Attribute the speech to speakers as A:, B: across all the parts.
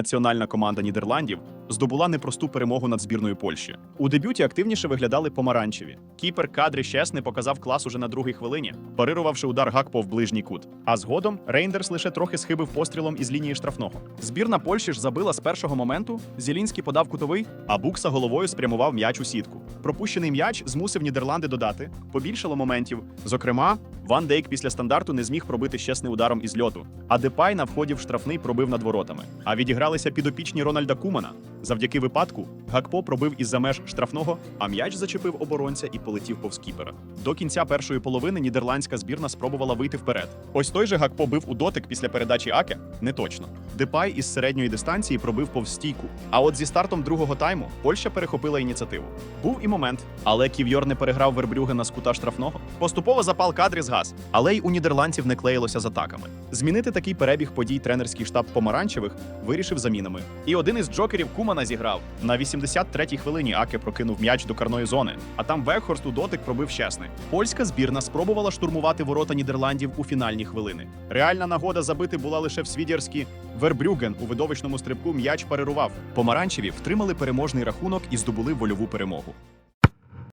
A: Національна команда Нідерландів здобула непросту перемогу над збірною Польщі. У дебюті активніше виглядали помаранчеві. Кіпер кадри Щесни показав клас уже на другій хвилині, парирувавши удар Гакпо в ближній кут. А згодом Рейндерс лише трохи схибив пострілом із лінії штрафного. Збірна Польщі ж забила з першого моменту. Зілінський подав кутовий, а Букса головою спрямував м'яч у сітку. Пропущений м'яч змусив Нідерланди додати. Побільшало моментів. Зокрема, Ван Дейк після стандарту не зміг пробити щесний ударом із льоту. А Депай на вході в штрафний пробив над воротами. А відігралися підопічні Рональда Кумана. Завдяки випадку Гакпо пробив із-за меж штрафного, а м'яч зачепив оборонця і полетів повз кіпера. До кінця першої половини нідерландська збірна спробувала вийти вперед. Ось той же Гакпо бив у дотик після передачі Аке. Не точно. Депай із середньої дистанції пробив повз стійку. А от зі стартом другого тайму Польща перехопила ініціативу. Був і момент, але Ків'йор не переграв Вербрюгена з кута штрафного. Поступово запал кадрі згас, але й у нідерландців не клеїлося з атаками. Змінити такий перебіг подій тренерський штаб помаранчевих вирішив замінами. І один із джокерів Кумана зіграв. На 83-й хвилині Аке прокинув м'яч до карної зони, а там Векхорст у дотик пробив щесний. Польська збірна спробувала штурмувати ворота Нідерландів у фінальні хвилини. Реальна нагода забити була лише в свідерські. Вербрюген у видовищному стрибку м'яч парирував. Помаранчеві втримали переможний рахунок і здобули вольову перемогу.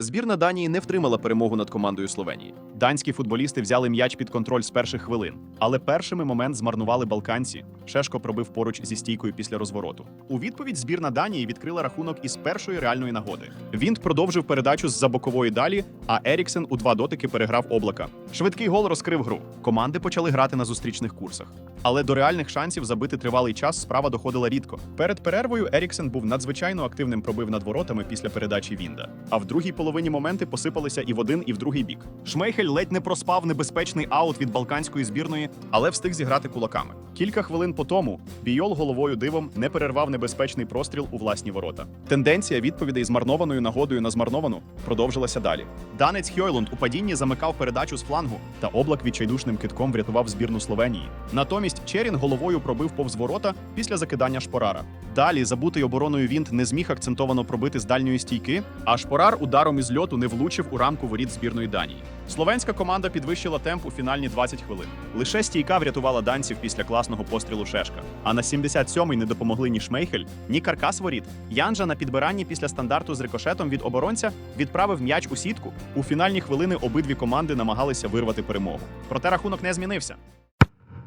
A: Збірна Данії не втримала перемогу над командою Словенії. Данські футболісти взяли м'яч під контроль з перших хвилин, але першими момент змарнували балканці. Шешко пробив поруч зі стійкою після розвороту. У відповідь збірна Данії відкрила рахунок із першої реальної нагоди. Він продовжив передачу з-за бокової далі, а Еріксен у два дотики переграв облака. Швидкий гол розкрив гру. Команди почали грати на зустрічних курсах. Але до реальних шансів забити тривалий час справа доходила рідко. Перед перервою Еріксен був надзвичайно активним пробив над воротами після передачі Вінда. А в другій половині моменти посипалися і в один, і в другий бік. Шмейхель ледь не проспав небезпечний аут від балканської збірної, але встиг зіграти кулаками. Кілька хвилин по тому Бійол головою дивом не перервав небезпечний простріл у власні ворота. Тенденція відповідей змарнованою нагодою на змарновану продовжилася далі. Данець Хьойлунд у падінні замикав передачу з флангу, та облак відчайдушним китком врятував збірну Словенії. Натомість Черін головою пробив повз ворота після закидання Шпорара. Далі забутий обороною Вінт не зміг акцентовано пробити з дальньої стійки, а Шпорар ударом із льоту не влучив у рамку воріт збірної Данії. Словенська команда підвищила темп у фінальні 20 хвилин. Лише стійка врятувала данців після класного пострілу Шешка. А на 77-й не допомогли ні Шмейхель, ні каркас воріт. Янжа на підбиранні після стандарту з рикошетом від оборонця відправив м'яч у сітку. У фінальні хвилини обидві команди намагалися вирвати перемогу. Проте рахунок не змінився.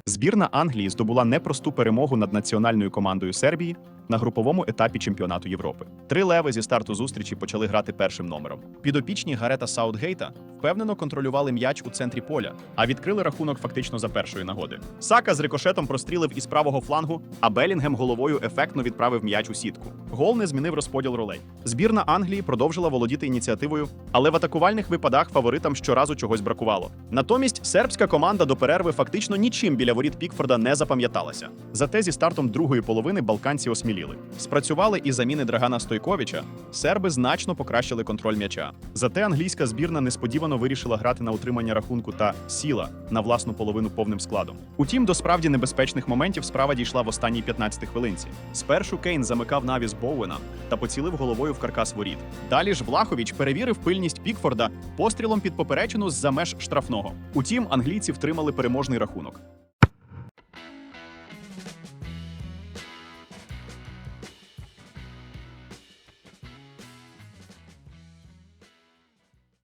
A: Збірна Англії здобула непросту перемогу над національною командою Сербії на груповому етапі чемпіонату Європи. Три леви зі старту зустрічі почали грати першим номером. Підопічні Гарета Саутгейта впевнено контролювали м'яч у центрі поля, а відкрили рахунок фактично за першої нагоди. Сака з рикошетом прострілив із правого флангу, а Белінгем головою ефектно відправив м'яч у сітку. Гол не змінив розподіл ролей. Збірна Англії продовжила володіти ініціативою, але в атакувальних випадах фаворитам щоразу чогось бракувало. Натомість сербська команда до перерви фактично нічим біля воріт Пікфорда не запам'яталася. Зате зі стартом другої половини балканці осміліли. Спрацювали і заміни Драгана Стойковича. Серби значно покращили контроль м'яча. Зате англійська збірна несподівано вирішила грати на утримання рахунку та сіла на власну половину повним складом. Утім, до справді небезпечних моментів справа дійшла в останній 15 хвилинці. Спершу Кейн замикав навіс Боуена та поцілив головою в каркас воріт. Далі ж Влахович перевірив пильність Пікфорда пострілом під поперечину з-за меж штрафного. Утім, англійці втримали переможний рахунок.